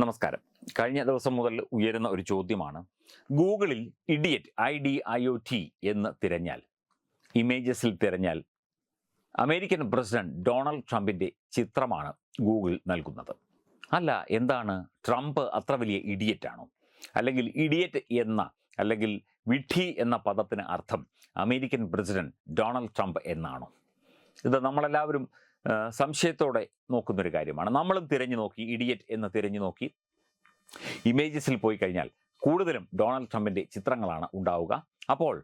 നമസ്കാരം. കഴിഞ്ഞ ദിവസം മുതൽ ഉയരുന്ന ഒരു ചോദ്യമാണ് ഗൂഗിളിൽ idiot I D I O T എന്ന് തിരഞ്ഞാൽ ഇമേജസിൽ തിരഞ്ഞാൽ അമേരിക്കൻ പ്രസിഡന്റ് ഡൊണാൾഡ് ട്രംപിന്റെ ചിത്രമാണ് ഗൂഗിൾ നൽകുന്നത്. അല്ല എന്താണ്? ട്രംപ് അത്ര വലിയ ഇഡിയറ്റ് ആണോ? അല്ലെങ്കിൽ ഇഡിയറ്റ് എന്ന അല്ലെങ്കിൽ വിഡ്ഢി എന്ന പദത്തിന് അർത്ഥം അമേരിക്കൻ പ്രസിഡന്റ് ഡൊണാൾഡ് ട്രംപ് എന്നാണോ? ഇത് നമ്മളെല്ലാവരും സംശയത്തോടെ നോക്കുന്നൊരു കാര്യമാണ്. നമ്മളും തിരഞ്ഞു നോക്കി ഇഡിയറ്റ് എന്ന് തിരഞ്ഞു നോക്കി ഇമേജസിൽ പോയി കഴിഞ്ഞാൽ കൂടുതലും ഡൊണാൾഡ് ട്രംപിന്റെ ചിത്രങ്ങളാണ് ഉണ്ടാവുക. അപ്പോൾ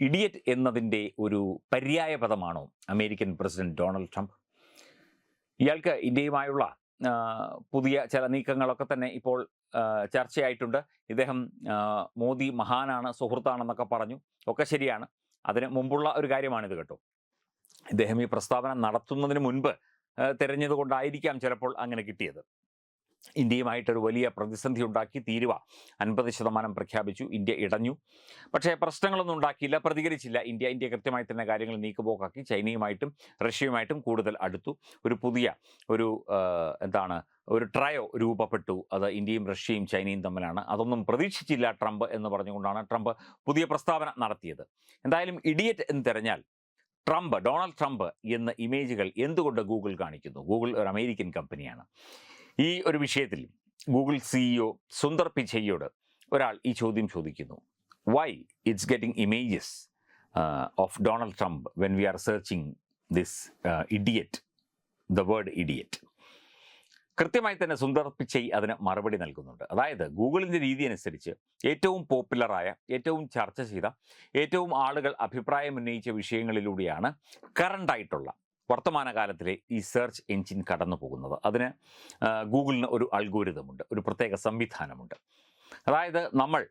ഇഡിയറ്റ് എന്നതിന്റെ ഒരു പര്യായ പദമാണോ അമേരിക്കൻ പ്രസിഡന്റ് ഡൊണാൾഡ് ട്രംപ്? ഇയാൾക്ക് ഇന്ത്യയുമായുള്ള പുതിയ ചില നീക്കങ്ങളൊക്കെ തന്നെ ഇപ്പോൾ ചർച്ചയായിട്ടുണ്ട്. ഇദ്ദേഹം മോദി മഹാനാണ് സുഹൃത്താണെന്നൊക്കെ പറഞ്ഞു. ഒക്കെ ശരിയാണ്. അതിന് മുമ്പുള്ള ഒരു കാര്യമാണിത് കേട്ടോ. ഇദ്ദേഹം ഈ പ്രസ്താവന നടത്തുന്നതിന് മുൻപ് ആ, തിരഞ്ഞത് കൊണ്ടായിരിക്കാം ചിലപ്പോൾ അങ്ങനെ കിട്ടിയത്. ഇന്ത്യയുമായിട്ടൊരു വലിയ പ്രതിസന്ധി ഉണ്ടാക്കി തീരുവ അൻപത് ശതമാനം പ്രഖ്യാപിച്ചു. ഇന്ത്യ ഇടഞ്ഞു. പക്ഷേ പ്രശ്നങ്ങളൊന്നും ഉണ്ടാക്കിയില്ല പ്രതികരിച്ചില്ല. ഇന്ത്യ ഇന്ത്യ കൃത്യമായി തന്നെ കാര്യങ്ങൾ നീക്കുപോക്കാക്കി ചൈനയുമായിട്ടും റഷ്യയുമായിട്ടും കൂടുതൽ അടുത്തു. ഒരു പുതിയ ഒരു എന്താണ് ഒരു ട്രയോ രൂപപ്പെട്ടു. അത് ഇന്ത്യയും റഷ്യയും ചൈനയും തമ്മിലാണ്. അതൊന്നും പ്രതീക്ഷിച്ചില്ല ട്രംപ് എന്ന് പറഞ്ഞുകൊണ്ടാണ് ട്രംപ് പുതിയ പ്രസ്താവന നടത്തിയത്. എന്തായാലും ഇഡിയറ്റ് എന്ന് തിരഞ്ഞാൽ ട്രംപ് ഡൊണാൾഡ് ട്രംപ് എന്ന ഇമേജുകൾ എന്തുകൊണ്ട് ഗൂഗിൾ കാണിക്കുന്നു? ഗൂഗിൾ ഒരു അമേരിക്കൻ കമ്പനിയാണ്. ഈ ഒരു വിഷയത്തിൽ ഗൂഗിൾ സിഇഒ സുന്ദർ പിച്ചയ്യോട് ഒരാൾ ഈ ചോദ്യം ചോദിക്കുന്നു. Why it's getting images of Donald Trump when we are searching this idiot the word idiot കൃത്യമായി തന്നെ സുന്ദർ പിച്ചൈ അതിന് മറുപടി നൽകുന്നുണ്ട്. അതായത് ഗൂഗിളിന്റെ രീതി അനുസരിച്ച് ഏറ്റവും പോപ്പുലറായ ഏറ്റവും ചർച്ച ചെയ്ത ഏറ്റവും ആളുകൾ അഭിപ്രായം ഉന്നയിച്ച വിഷയങ്ങളിലൂടെയാണ് കറണ്ടായിട്ടുള്ള വർത്തമാനകാലത്തിലെ ഈ സെർച്ച് എഞ്ചിൻ കടന്നു പോകുന്നത്. അതിന് ഗൂഗിളിന് ഒരു അൽഗോരിതമുണ്ട് ഒരു പ്രത്യേക സംവിധാനമുണ്ട്. അതായത് നമ്മൾ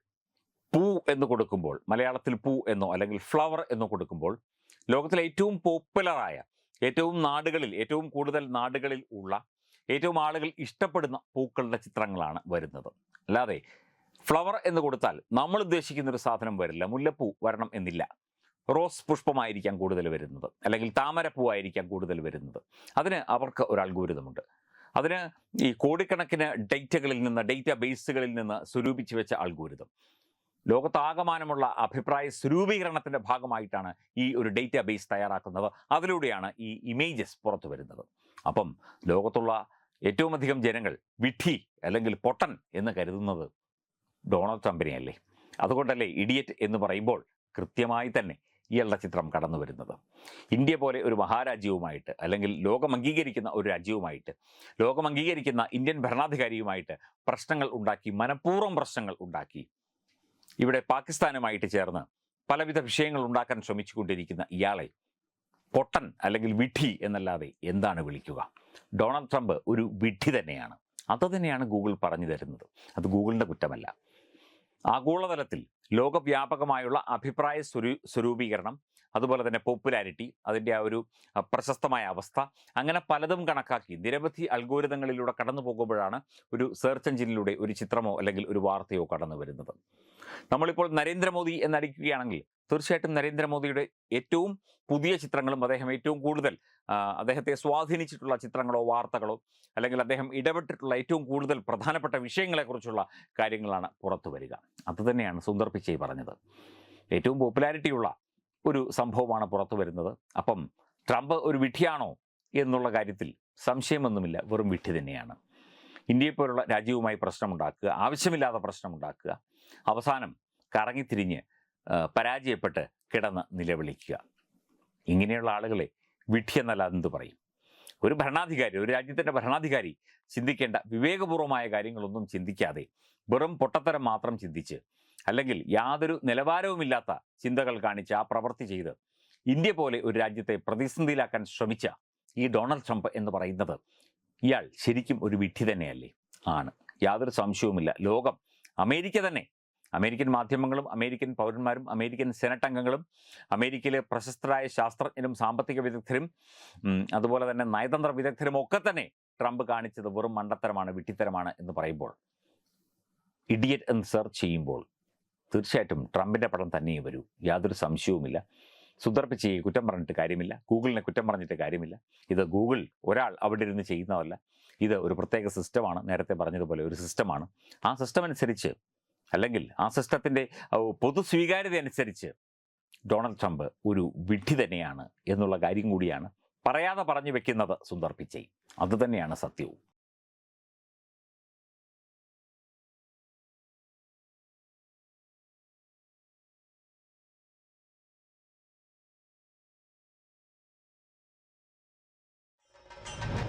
പൂ എന്ന് കൊടുക്കുമ്പോൾ മലയാളത്തിൽ പൂ എന്നോ അല്ലെങ്കിൽ ഫ്ലവർ എന്നോ കൊടുക്കുമ്പോൾ ലോകത്തിലെ ഏറ്റവും പോപ്പുലറായ ഏറ്റവും നാടുകളിൽ ഏറ്റവും കൂടുതൽ നാടുകളിൽ ഉള്ള ഏറ്റവും ആളുകൾ ഇഷ്ടപ്പെടുന്ന പൂക്കളുടെ ചിത്രങ്ങളാണ് വരുന്നത്. അല്ലാതെ ഫ്ലവർ എന്ന് കൊടുത്താൽ നമ്മൾ ഉദ്ദേശിക്കുന്ന ഒരു സാധനം വരില്ല. മുല്ലപ്പൂ വരണം എന്നില്ല. റോസ് പുഷ്പമായിരിക്കാം കൂടുതൽ വരുന്നത്. അല്ലെങ്കിൽ താമരപ്പൂ ആയിരിക്കാം കൂടുതൽ വരുന്നത്. അതിന് അവർക്ക് ഒരു അൽഗോരിതമുണ്ട് അതിന് ഈ കോടിക്കണക്കിന് ഡേറ്റകളിൽ നിന്ന് ഡേറ്റ ബേസുകളിൽ നിന്ന് സ്വരൂപിച്ച് വെച്ച അൽഗോരിതം ലോകത്താകമാനമുള്ള അഭിപ്രായ സ്വരൂപീകരണത്തിന്റെ ഭാഗമായിട്ടാണ് ഈ ഒരു ഡേറ്റാ ബേസ് തയ്യാറാക്കുന്നത്. അതിലൂടെയാണ് ഈ ഇമേജസ് പുറത്തു വരുന്നത്. അപ്പം ലോകത്തുള്ള ഏറ്റവും അധികം ജനങ്ങൾ വിഡ്ഢി അല്ലെങ്കിൽ പൊട്ടൻ എന്ന് കരുതുന്നത് ഡൊണാൾഡ് ട്രംപിനെയല്ലേ? അതുകൊണ്ടല്ലേ ഇഡിയറ്റ് എന്ന് പറയുമ്പോൾ കൃത്യമായി തന്നെ ഇയാളുടെ ചിത്രം കടന്നു വരുന്നത്. ഇന്ത്യ പോലെ ഒരു മഹാരാജ്യവുമായിട്ട് അല്ലെങ്കിൽ ലോകം അംഗീകരിക്കുന്ന ഒരു രാജ്യവുമായിട്ട് ലോകം അംഗീകരിക്കുന്ന ഇന്ത്യൻ ഭരണാധികാരിയുമായിട്ട് പ്രശ്നങ്ങൾ ഉണ്ടാക്കി മനഃപൂർവം പ്രശ്നങ്ങൾ ഉണ്ടാക്കി ഇവിടെ പാകിസ്ഥാനുമായിട്ട് ചേർന്ന് പലവിധ വിഷയങ്ങൾ ഉണ്ടാക്കാൻ ശ്രമിച്ചുകൊണ്ടിരിക്കുന്ന ഇയാളെ പൊട്ടൻ അല്ലെങ്കിൽ വിഡ്ഢി എന്നല്ലാതെ എന്താണ് വിളിക്കുക? ഡൊണാൾഡ് ട്രംപ് ഒരു വിഡ്ഢി തന്നെയാണ്. അത് തന്നെയാണ് ഗൂഗിൾ പറഞ്ഞു തരുന്നത്. അത് ഗൂഗിളിന്റെ കുറ്റമല്ല. ആഗോളതലത്തിൽ ലോകവ്യാപകമായുള്ള അഭിപ്രായ സ്വരൂ സ്വരൂപീകരണം അതുപോലെ തന്നെ പോപ്പുലാരിറ്റി അതിന്റെ ആ ഒരു പ്രശസ്തമായ അവസ്ഥ അങ്ങനെ പലതും കണക്കാക്കി നിരവധി അൽഗോരിതങ്ങളിലൂടെ കടന്നു പോകുമ്പോഴാണ് ഒരു സെർച്ച് എഞ്ചിനിലൂടെ ഒരു ചിത്രമോ അല്ലെങ്കിൽ ഒരു വാർത്തയോ കടന്നു വരുന്നത് നമ്മളിപ്പോൾ നരേന്ദ്രമോദി എന്നടിക്കുകയാണെങ്കിൽ തീർച്ചയായിട്ടും നരേന്ദ്രമോദിയുടെ ഏറ്റവും പുതിയ ചിത്രങ്ങളും അദ്ദേഹം ഏറ്റവും കൂടുതൽ അദ്ദേഹത്തെ സ്വാധീനിച്ചിട്ടുള്ള ചിത്രങ്ങളോ വാർത്തകളോ അല്ലെങ്കിൽ അദ്ദേഹം ഇടപെട്ടിട്ടുള്ള ഏറ്റവും കൂടുതൽ പ്രധാനപ്പെട്ട വിഷയങ്ങളെക്കുറിച്ചുള്ള കാര്യങ്ങളാണ് പുറത്തു വരിക. അതുതന്നെയാണ് സുന്ദർ പിച്ചൈ പറഞ്ഞത്. ഏറ്റവും പോപ്പുലാരിറ്റിയുള്ള ഒരു സംഭവമാണ് പുറത്തു വരുന്നത്. അപ്പം ട്രംപ് ഒരു വിഡ്ഢിയാണോ എന്നുള്ള കാര്യത്തിൽ സംശയമൊന്നുമില്ല. വെറും വിഡ്ഢി തന്നെയാണ്. ഇന്ത്യയെപ്പോലുള്ള രാജ്യവുമായി പ്രശ്നമുണ്ടാക്കുക ആവശ്യമില്ലാത്ത പ്രശ്നമുണ്ടാക്കുക അവസാനം കറങ്ങിത്തിരിഞ്ഞ് പരാജയപ്പെട്ട് കിടന്ന് നിലവിളിക്കുക. ഇങ്ങനെയുള്ള ആളുകളെ വിഡ്ഢി എന്നല്ല എന്ത് പറയും? ഒരു ഭരണാധികാരി ഒരു രാജ്യത്തിന്റെ ഭരണാധികാരി ചിന്തിക്കേണ്ട വിവേകപൂർവമായ കാര്യങ്ങളൊന്നും ചിന്തിക്കാതെ വെറും പൊട്ടത്തരം മാത്രം ചിന്തിച്ച് അല്ലെങ്കിൽ യാതൊരു നിലവാരവുമില്ലാത്ത ചിന്തകൾ കാണിച്ച് ആ പ്രവൃത്തി ചെയ്ത് ഇന്ത്യ പോലെ ഒരു രാജ്യത്തെ പ്രതിസന്ധിയിലാക്കാൻ ശ്രമിച്ച ഈ ഡൊണാൾഡ് ട്രംപ് എന്ന് പറയുന്നത് ഇയാൾ ശരിക്കും ഒരു വിഡ്ഢി തന്നെയല്ലേ? ആണ്. യാതൊരു സംശയവുമില്ല. ലോകം അമേരിക്ക തന്നെ. അമേരിക്കൻ മാധ്യമങ്ങളും അമേരിക്കൻ പൗരന്മാരും അമേരിക്കൻ സെനറ്റ് അംഗങ്ങളും അമേരിക്കയിലെ പ്രശസ്തരായ ശാസ്ത്രജ്ഞരും സാമ്പത്തിക വിദഗ്ധരും അതുപോലെ തന്നെ നയതന്ത്ര വിദഗ്ധരും ഒക്കെ തന്നെ ട്രംപ് കാണിച്ചത് വെറും മണ്ടത്തരമാണ് വിട്ടിത്തരമാണ് എന്ന് പറയുമ്പോൾ ഇഡിയറ്റ് എന്ന് സെർച്ച് ചെയ്യുമ്പോൾ തീർച്ചയായിട്ടും ട്രംപിന്റെ പടം തന്നെയും വരൂ. യാതൊരു സംശയവുമില്ല. സുന്ദർ പിച്ചയെ കുറ്റം പറഞ്ഞിട്ട് കാര്യമില്ല. ഗൂഗിളിനെ കുറ്റം പറഞ്ഞിട്ട് കാര്യമില്ല. ഇത് ഗൂഗിൾ ഒരാൾ അവിടെ ഇരുന്ന് ചെയ്യുന്നതല്ല. ഇത് ഒരു പ്രത്യേക സിസ്റ്റമാണ്. നേരത്തെ പറഞ്ഞതുപോലെ ഒരു സിസ്റ്റമാണ്. ആ സിസ്റ്റം അനുസരിച്ച് അല്ലെങ്കിൽ ആ സിസ്റ്റത്തിന്റെ പൊതു സ്വീകാര്യത അനുസരിച്ച് ഡൊണാൾഡ് ട്രംപ് ഒരു വിഡ്ഢി തന്നെയാണ് എന്നുള്ള കാര്യം കൂടിയാണ് പറയാതെ പറഞ്ഞു വെക്കുന്നത് സുന്ദർ പിച്ചൈ അത് തന്നെയാണ് സത്യവും.